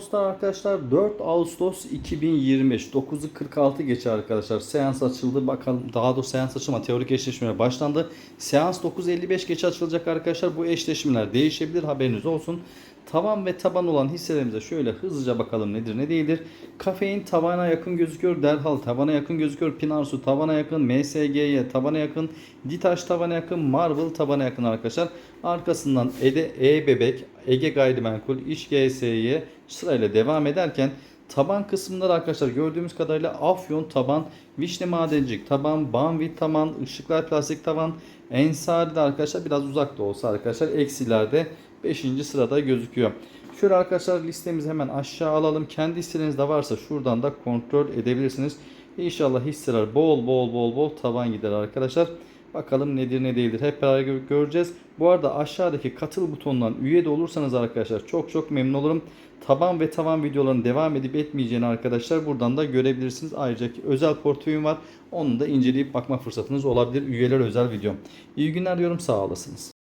Dostlar arkadaşlar 4 Ağustos 2025 9'u 46 geçe arkadaşlar. Seans açıldı. Bakalım daha doğrusu seans açılma teorik eşleşmeler başlandı. Seans 9.55 geçe açılacak arkadaşlar. Bu eşleşmeler değişebilir haberiniz olsun. Tavan ve taban olan hisselerimize şöyle hızlıca bakalım nedir ne değildir. Kafein tavana yakın gözüküyor derhal tavana yakın gözüküyor. Pinarsu tavana yakın MSG'ye tavana yakın Ditaş tavana yakın Marvel tavana yakın arkadaşlar. Arkasından Ede, E-Bebek Ege Gayrimenkul İş GS'ye sırayla devam ederken taban kısımları arkadaşlar gördüğümüz kadarıyla Afyon taban, Vişne Madencik taban, Banvit taban, Işıklar Plastik taban, Ensari de arkadaşlar biraz uzak da olsa arkadaşlar eksilerde 5. sırada gözüküyor. Şöyle arkadaşlar listemizi hemen aşağı alalım. Kendi hisseleriniz de varsa şuradan da kontrol edebilirsiniz. İnşallah hisseler bol bol bol bol taban gider arkadaşlar. Bakalım nedir ne değildir hep beraber gö- göreceğiz. Bu arada aşağıdaki katıl butonundan üye de olursanız arkadaşlar çok çok memnun olurum. Taban ve tavan videoların devam edip etmeyeceğini arkadaşlar buradan da görebilirsiniz. Ayrıca özel portföyüm var. Onu da inceleyip bakma fırsatınız olabilir. Üyeler özel video. İyi günler diyorum sağ olasınız.